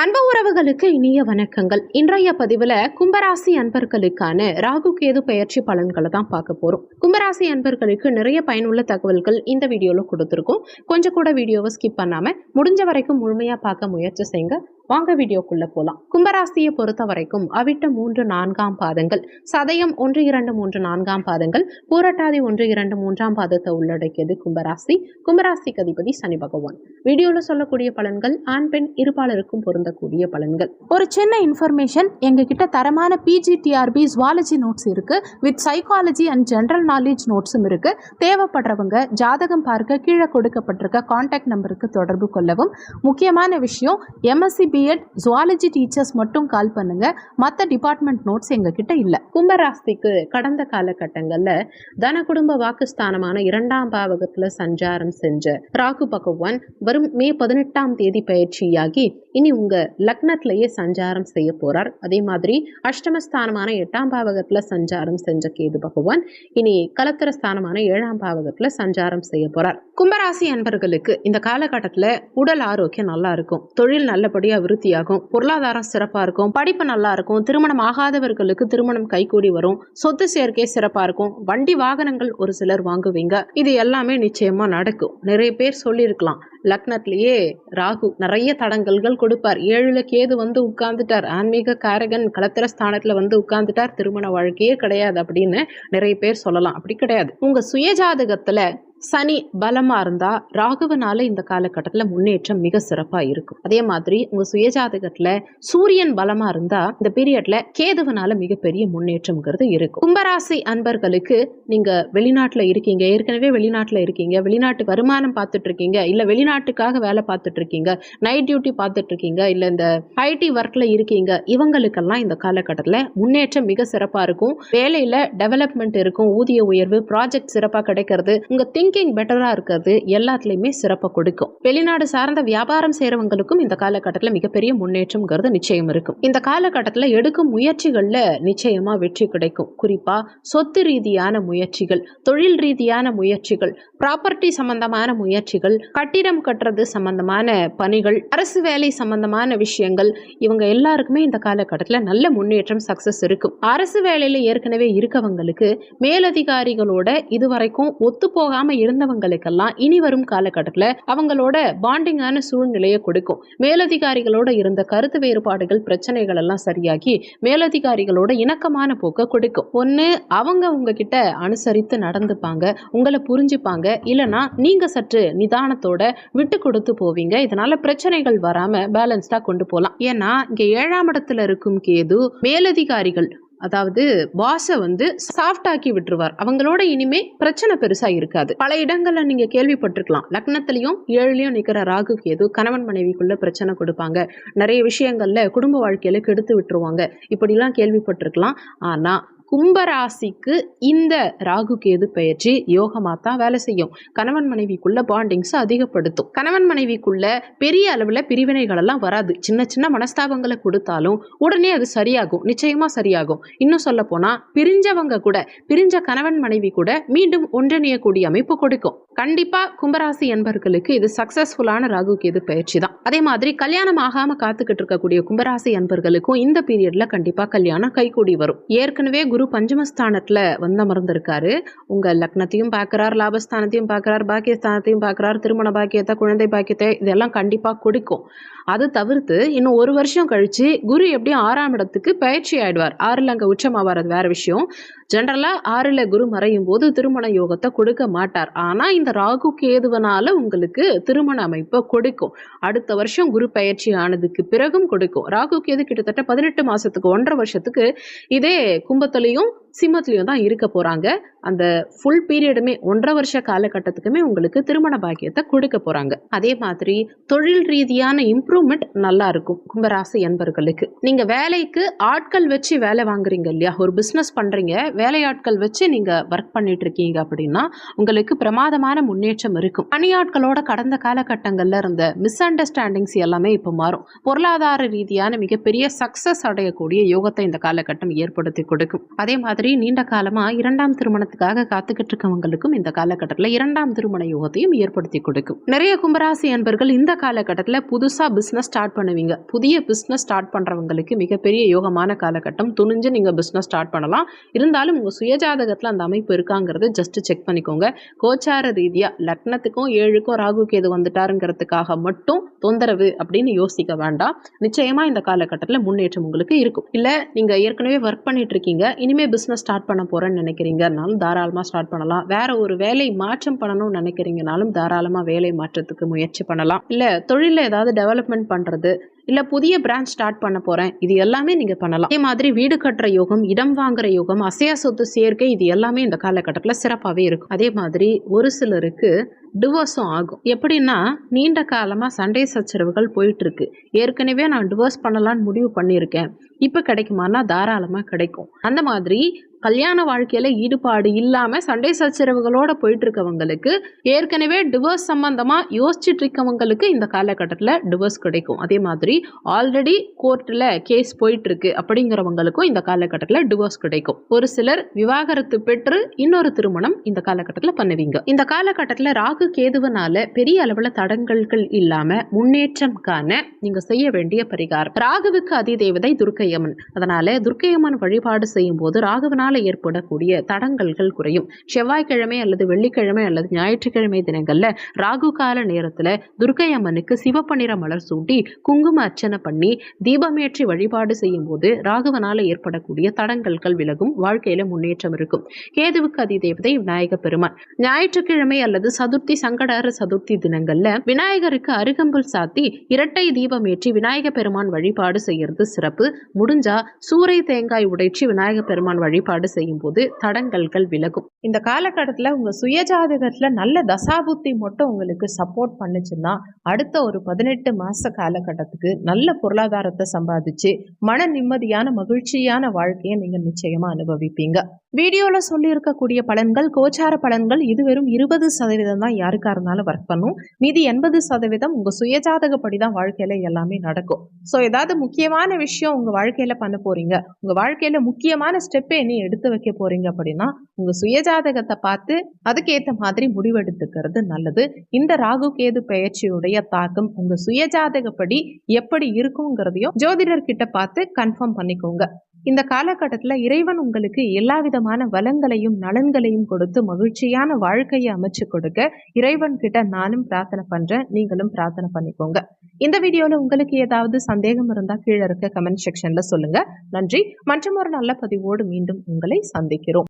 அன்பு உறவுகளுக்கு இனிய வணக்கங்கள். இன்றைய பதிவில் கும்பராசி அன்பர்களுக்கான ராகு கேது பயிற்சி பலன்களை தான் பார்க்க போகிறோம் கும்பராசி அன்பர்களுக்கு நிறைய பயனுள்ள தகவல்கள் இந்த வீடியோவில் கொடுத்துருக்கோம். கொஞ்சம் கூட வீடியோவை ஸ்கிப் பண்ணாமல் முடிஞ்ச வரைக்கும் முழுமையாக பார்க்க முயற்சி செய்யுங்க வாங்க வீடியோக்குள்ள போலாம். கும்பராசியை பொறுத்த வரைக்கும் அவிட்ட மூன்று நான்காம் பாதங்கள் சதயம் ஒன்று இரண்டு மூன்று நான்காம் பாதங்கள் பூரட்டாதி ஒன்று இரண்டு மூன்றாம் பாதத்தை உள்ளடக்கியது கும்பராசி. கும்பராசிக்கு அதிபதி சனி பகவான். வீடியோல சொல்லக்கூடிய பலன்கள் ஆண் பெண் இருபாலருக்கும் பொருந்தக்கூடிய பலன்கள். ஒரு சின்ன இன்ஃபர்மேஷன் எங்ககிட்ட தரமான பிஜிடிஆர்பி ஜுவாலஜி நோட்ஸ் இருக்கு. With psychology and general knowledge நோட்ஸும் இருக்கு. தேவைப்படுறவங்க ஜாதகம் பார்க்க கீழே கொடுக்கப்பட்டிருக்க காண்டாக்ட் நம்பருக்கு தொடர்பு கொள்ளவும். முக்கியமான விஷயம் எம்எஸ்சி பிஎட் ஜுவாலஜி டீச்சர்ஸ் மட்டும் கால் பண்ணுங்க. மற்ற டிபார்ட்மெண்ட் நோட்ஸ் எங்ககிட்ட இல்லை. கும்பராசிக்கு கடந்த காலகட்டங்கள்ல தன குடும்ப வாக்குஸ்தானமான இரண்டாம் பாவகத்தில் சஞ்சாரம் செஞ்ச ராகு பகவான் வரும் மே பதினெட்டாம் தேதி பயிற்சியாகி இனி உங்கள் லக்னத்திலேயே சஞ்சாரம் செய்ய போகிறார் அதே மாதிரி அஷ்டமஸ்தானமான எட்டாம் பாவகத்தில் சஞ்சாரம் செஞ்ச கேது பகவான் இனி கலத்திர ஸ்தானமான ஏழாம் பாவகத்தில் சஞ்சாரம் செய்ய போகிறார் கும்பராசி அன்பர்களுக்கு இந்த காலகட்டத்தில் உடல் ஆரோக்கியம் நல்லா இருக்கும். தொழில் நல்லபடியாக விருத்தியாகும். பொருளாதாரம் சிறப்பாக இருக்கும். படிப்பு நல்லா இருக்கும். திருமணம் ஆகாதவர்களுக்கு திருமணம் கைகூடி வரும். சொத்து சேர்க்கை சிறப்பாக இருக்கும். வண்டி வாகனங்கள் ஒரு சிலர் வாங்குவீங்க. இது எல்லாமே நிச்சயமாக நடக்கும். நிறைய பேர் சொல்லியிருக்கலாம். லக்னத்திலேயே ராகு நிறைய தடங்கல்கள் கொடுப்பார். ஏழுல கேது வந்து உட்கார்ந்துட்டார். ஆன்மீக காரகன் கலத்திர ஸ்தானத்தில் வந்து உட்கார்ந்துட்டார். திருமண வாழ்க்கையே கிடையாது அப்படின்னு நிறைய பேர் சொல்லலாம். அப்படி கிடையாது. உங்கள் சுயஜாதகத்தில் சனி பலமா இருந்தா ராகுவனால இந்த காலகட்டத்துல முன்னேற்றம் மிக சிறப்பா இருக்கும். அதே மாதிரி உங்க சுயஜாதகத்துல சூரியன் பலமா இருந்தா இந்த பீரியட்ல கேதுவனால மிகப்பெரிய முன்னேற்றம்ங்கிறது இருக்கும். கும்பராசி அன்பர்களுக்கு நீங்க வெளிநாட்டுல இருக்கீங்க ஏற்கனவே வெளிநாட்டுல இருக்கீங்க வெளிநாட்டு வருமானம் பார்த்துட்டு இருக்கீங்க இல்ல வெளிநாட்டுக்காக வேலை பார்த்துட்டு இருக்கீங்க நைட் டியூட்டி பார்த்துட்டு இருக்கீங்க இல்ல இந்த ஐடி ஒர்க்ல இருக்கீங்க இவங்களுக்கெல்லாம் இந்த காலகட்டத்துல முன்னேற்றம் மிக சிறப்பா இருக்கும். வேலையில டெவலப்மெண்ட் இருக்கும் ஊதிய உயர்வு ப்ராஜெக்ட் சிறப்பா கிடைக்கிறது. உங்க திங்கிங் பெட்டரா இருக்கிறது எல்லாத்துலயுமே சிறப்பை கொடுக்கும். வெளிநாடு சார்ந்த வியாபாரம் செய்யறவங்களுக்கும் இந்த காலகட்டத்துல மிகப்பெரிய முன்னேற்றம்ங்கிறது நிச்சயம் இருக்கும். இந்த காலகட்டத்துல எடுக்கும் முயற்சிகள்ல நிச்சயமா வெற்றி கிடைக்கும். குறிப்பா சொத்து ரீதியான முயற்சிகள் தொழில் ரீதியான முயற்சிகள் ப்ராப்பர்ட்டி சம்பந்தமான முயற்சிகள் கட்டிடம் கட்டுறது சம்பந்தமான பணிகள் அரசு வேலை சம்பந்தமான விஷயங்கள் இவங்க எல்லாருக்குமே இந்த காலகட்டத்தில் நல்ல முன்னேற்றம் சக்சஸ் இருக்கும். அரசு வேலையில ஏற்கனவே இருக்கவங்களுக்கு மேலதிகாரிகளோட இதுவரைக்கும் ஒத்து போகாம இருந்தவங்களுக்கெல்லாம் இனி வரும் காலகட்டத்தில் அவங்களோட பாண்டிங்கான சூழ்நிலையை கொடுக்கும். மேலதிகாரிகளோட இருந்த கருத்து வேறுபாடுகள் பிரச்சனைகள் எல்லாம் சரியாகி மேலதிகாரிகளோட இணக்கமான போக்கை கொடுக்கும். ஒன்று அவங்க உங்ககிட்ட அனுசரித்து நடந்துப்பாங்க உங்களை புரிஞ்சுப்பாங்க இல்லைன்னா நீங்கள் சற்று நிதானத்தோட விட்டு கொடுத்து போவீங்க. இதனால பிரச்சனைகள் வராமல் பேலன்ஸ்டாக கொண்டு போகலாம் ஏன்னா இங்கே ஏழாம் இடத்துல இருக்கும் கேது மேலதிகாரிகள் அதாவது பாஸை வந்து சாஃப்ட் ஆக்கி விட்டுருவார். அவங்களோட இனிமே பிரச்சனை பெருசா இருக்காது. பல இடங்கள்ல நீங்க கேள்விப்பட்டிருக்கலாம். லக்னத்திலையும் ஏழுலையும் நிக்கிற ராகு கேது கணவன் மனைவிக்குள்ள பிரச்சனை கொடுப்பாங்க. நிறைய விஷயங்கள்ல குடும்ப வாழ்க்கையில கெடுத்து விட்டுருவாங்க. இப்படிலாம் கேள்விப்பட்டிருக்கலாம். ஆனா கும்பராசிக்கு இந்த ராகு கேது பயிற்சி யோகமாக தான் வேலை செய்யும். கணவன் மனைவிக்குள்ள பாண்டிங்ஸ் அதிகப்படுத்தும். கணவன் மனைவிக்குள்ள பெரிய அளவில் பிரிவினைகள் எல்லாம் வராது. சின்ன சின்ன மனஸ்தாபங்களை கொடுத்தாலும் உடனே அது சரியாகும். நிச்சயமா சரியாகும். இன்னும் சொல்ல போனா பிரிஞ்சவங்க கூட பிரிஞ்ச கணவன் மனைவி கூட மீண்டும் ஒன்றிணையக்கூடிய அமைப்பு கொடுக்கும். கண்டிப்பா கும்பராசி என்பர்களுக்கு இது சக்சஸ்ஃபுல்லான ராகு கேது பயிற்சி தான். அதே மாதிரி கல்யாணம் ஆகாம காத்துக்கிட்டு இருக்கக்கூடிய கும்பராசி என்பர்களுக்கும் இந்த பீரியட்ல கண்டிப்பா கல்யாணம் கைகூடி வரும். ஏற்கனவே குரு குரு பஞ்சமஸ்தானத்தில் வந்து அமர்ந்திருக்காரு. உங்க லக்னத்தையும் பார்க்கறார் லாபஸ்தானத்தையும் பார்க்குறார் பாக்கியஸ்தானத்தையும் பார்க்கறார் திருமண பாக்கியத்தை குழந்தை பாக்கியத்தை இதெல்லாம் கண்டிப்பாக கொடுக்கும். அது தவிர்த்து இன்னும் ஒரு வருஷம் கழிச்சு குரு எப்படியும் ஆறாம் இடத்துக்கு பயிற்சி ஆயிடுவார். ஆறில் அங்கே உச்சமாவார் அது வேற விஷயம். ஜென்ரலாக ஆறில் குரு மறையும் போது திருமண யோகத்தை கொடுக்க மாட்டார். ஆனால் இந்த ராகு கேதுவனால் உங்களுக்கு திருமண அமைப்பை கொடுக்கும். அடுத்த வருஷம் குரு பயிற்சி ஆனதுக்கு பிறகும் கொடுக்கும். ராகு கேது கிட்டத்தட்ட பதினெட்டு மாதத்துக்கு ஒன்றரை வருஷத்துக்கு இதே கும்பத்திலையும் சிம்மத்திலையும் தான் இருக்க போகிறாங்க அந்த ஃபுல் பீரியடுமே ஒன்றரை வருஷ காலகட்டத்துக்குமே உங்களுக்கு திருமண பாக்கியத்தை கொடுக்க போகிறாங்க அதே மாதிரி தொழில் ரீதியான இம்ப்ரூவ்மெண்ட் நல்லா இருக்கும் கும்பராசி என்பர்களுக்கு நீங்கள் வேலைக்கு ஆட்கள் வச்சு வேலை வாங்குறீங்க இல்லையா? ஒரு பிஸ்னஸ் பண்ணுறீங்க வேலையாட்கள் வச்சு நீங்கள் ஒர்க் பண்ணிட்டு இருக்கீங்க அப்படின்னா உங்களுக்கு பிரமாதமான முன்னேற்றம் இருக்கும். பணியாட்களோட கடந்த காலகட்டங்களில் இருந்த மிஸ் அண்டர்ஸ்டாண்டிங்ஸ் எல்லாமே இப்போ மாறும். பொருளாதார ரீதியான மிகப்பெரிய சக்ஸஸ் அடையக்கூடிய யோகத்தை இந்த காலகட்டம் ஏற்படுத்தி கொடுக்கும். அதே மாதிரி நீண்ட காலமாக இரண்டாம் திருமணத்துக்காக காத்துக்கிட்டு இருக்கவங்களுக்கும் இந்த காலகட்டத்தில் இரண்டாம் திருமண யோகத்தையும் ஏற்படுத்தி கொடுக்கும். நிறைய கும்பராசி அன்பர்கள் இந்த காலகட்டத்தில் புதுசாக பிஸ்னஸ் ஸ்டார்ட் பண்ணுவீங்க. புதிய பிஸ்னஸ் ஸ்டார்ட் பண்ணுறவங்களுக்கு மிகப்பெரிய யோகமான காலகட்டம். துணிஞ்சு நீங்கள் பிஸ்னஸ் ஸ்டார்ட் பண்ணலாம். இருந்தாலும் உங்கள் சுயஜாதகத்தில் அந்த அமைப்பு இருக்காங்கிறது ஜஸ்ட் செக் பண்ணிக்கோங்க. கோச்சார ரீதியாக லக்னத்துக்கும் ஏழுக்கும் ராகு கேது வந்துட்டாருங்கிறதுக்காக மட்டும் தொந்தரவு அப்படின்னு யோசிக்க வேண்டாம். நிச்சயமாக இந்த காலகட்டத்தில் முன்னேற்றம் உங்களுக்கு இருக்கும். இல்லை நீங்கள் ஏற்கனவே ஒர்க் பண்ணிட்டு இருக்கீங்க. இனிமே பிஸ்னஸ் ஸ்டார்ட் பண்ண போகிறேன்னு நினைக்கிறீங்கனாலும் தாராளமாக ஸ்டார்ட் பண்ணலாம். வேற ஒரு வேலை மாற்றம் பண்ணணும்னு நினைக்கிறீங்கனாலும் தாராளமாக வேலை மாற்றத்துக்கு முயற்சி பண்ணலாம். இல்லை தொழிலில் ஏதாவது டெவலப்மெண்ட் பண்ணுறது இல்ல புதிய பிரான்ச் ஸ்டார்ட் பண்ண போறேன். இது எல்லாமே நீங்க பண்ணலாம். அதே மாதிரி வீடு கட்டுற யோகம் இடம் வாங்குற யோகம் அசையா சொத்து சேர்க்கை இது எல்லாமே இந்த காலகட்டத்தில் சிறப்பாகவே இருக்கும். அதே மாதிரி ஒரு சிலருக்கு டிவோர்ஸும் ஆகும். எப்படின்னா நீண்ட காலமாக சண்டை சச்சரவுகள் போயிட்டு இருக்கு ஏற்கனவே நான் டிவோர்ஸ் பண்ணலான்னு முடிவு பண்ணியிருக்கேன். இப்போ கிடைக்குமானா தாராளமாக கிடைக்கும். அந்த மாதிரி கல்யாண வாழ்க்கையில் ஈடுபாடு இல்லாமல் சண்டை சச்சரவுகளோட போயிட்டு இருக்கவங்களுக்கு ஏற்கனவே டிவோர்ஸ் சம்மந்தமாக யோசிச்சுட்டு இருக்கவங்களுக்கு இந்த காலகட்டத்தில் டிவோர்ஸ் கிடைக்கும். அதே மாதிரி ஆல்ரெடி கோர்ட்டில் கேஸ் போயிட்டுருக்கு அப்படிங்கிறவங்களுக்கும் இந்த காலகட்டத்தில் டிவோர்ஸ் கிடைக்கும். ஒரு சிலர் விவாகரத்து பெற்று இன்னொரு திருமணம் இந்த காலகட்டத்தில் பண்ணுவீங்க. இந்த காலகட்டத்தில் ராகு கேதுவனால பெரிய அளவில் தடங்கல்கள் இல்லாமல் முன்னேற்றம் காண நீங்கள் செய்ய வேண்டிய பரிகாரம். ராகுவுக்கு அதிதேவதை துர்க்கையம்மன். அதனால துர்க்கையம்மன் வழிபாடு செய்யும் போது ராகுவனால அதனால் ஏற்படக்கூடிய தடங்கல்கள் குறையும். செவ்வாய்க்கிழமை அல்லது வெள்ளிக்கிழமை அல்லது ஞாயிற்றுக்கிழமை தினங்களில் ராகு கால நேரத்தில் துர்க்கை அம்மனுக்கு சிவப்பு நிற மலர் சூட்டி குங்கும அர்ச்சனை பண்ணி தீபமேற்றி வழிபாடு செய்யும் போது ராகுவனால் ஏற்படக்கூடிய தடங்கல்கள் விலகும். வாழ்க்கையில் முன்னேற்றம் இருக்கும். கேதுவுக்கு அதிதேவதை விநாயக பெருமான். ஞாயிற்றுக்கிழமை அல்லது சதுர்த்தி சங்கடார சதுர்த்தி தினங்கள்ல விநாயகருக்கு அருகம்புல் சாத்தி இரட்டை தீபம் ஏற்றி விநாயக பெருமான் வழிபாடு செய்யறது சிறப்பு. முடிஞ்சா சூறை தேங்காய் உடைச்சி விநாயக பெருமான் வழிபாடு செய்யும் போது தடங்கல்கள் விலகும். இந்த காலகட்டத்தில் உங்கள் சுயஜாதகத்தில் நல்ல தசாபுத்தி மட்டும் உங்களுக்கு சப்போர்ட் பண்ணுச்சுன்னா அடுத்த ஒரு பதினெட்டு மாத காலகட்டத்துக்கு நல்ல பொருளாதாரத்தை சம்பாதிச்சு மன நிம்மதியான மகிழ்ச்சியான வாழ்க்கையை நீங்கள் நிச்சயமாக அனுபவிப்பீங்க. வீடியோவில் சொல்லியிருக்கக்கூடிய பலன்கள் கோச்சார பலன்கள் இது வெறும் இருபது சதவீதம் தான் யாருக்காக இருந்தாலும் ஒர்க் பண்ணும். மீதி எண்பது சதவீதம் உங்கள் சுயஜாதகப்படி தான் வாழ்க்கையில் எல்லாமே நடக்கும். ஸோ ஏதாவது முக்கியமான விஷயம் உங்கள் வாழ்க்கையில் பண்ண போகிறீங்க உங்கள் வாழ்க்கையில் முக்கியமான ஸ்டெப்பே நீ எடுத்து வைக்க போகிறீங்க அப்படின்னா உங்கள் சுயஜாதகத்தை பார்த்து அதுக்கேற்ற மாதிரி முடிவெடுத்துக்கிறது நல்லது. இந்த ராகு கேது பெயர்ச்சியுடைய தாக்கம் உங்கள் சுயஜாதகப்படி எப்படி இருக்குங்கிறதையும் ஜோதிடர்கிட்ட பார்த்து கன்ஃபார்ம் பண்ணிக்கோங்க. இந்த காலகட்டத்தில் இறைவன் உங்களுக்கு எல்லா விதமான வளங்களையும் நலன்களையும் கொடுத்து மகிழ்ச்சியான வாழ்க்கையை அமைச்சு கொடுக்க இறைவன் கிட்ட நானும் பிரார்த்தனை பண்ணுறேன் நீங்களும் பிரார்த்தனை பண்ணிக்கோங்க. இந்த வீடியோவில் உங்களுக்கு ஏதாவது சந்தேகம் இருந்தால் கீழே இருக்க கமெண்ட் செக்ஷனில் சொல்லுங்கள் நன்றி. மற்றும் ஒரு நல்ல பதிவோடு மீண்டும் உங்களை சந்திக்கிறோம்.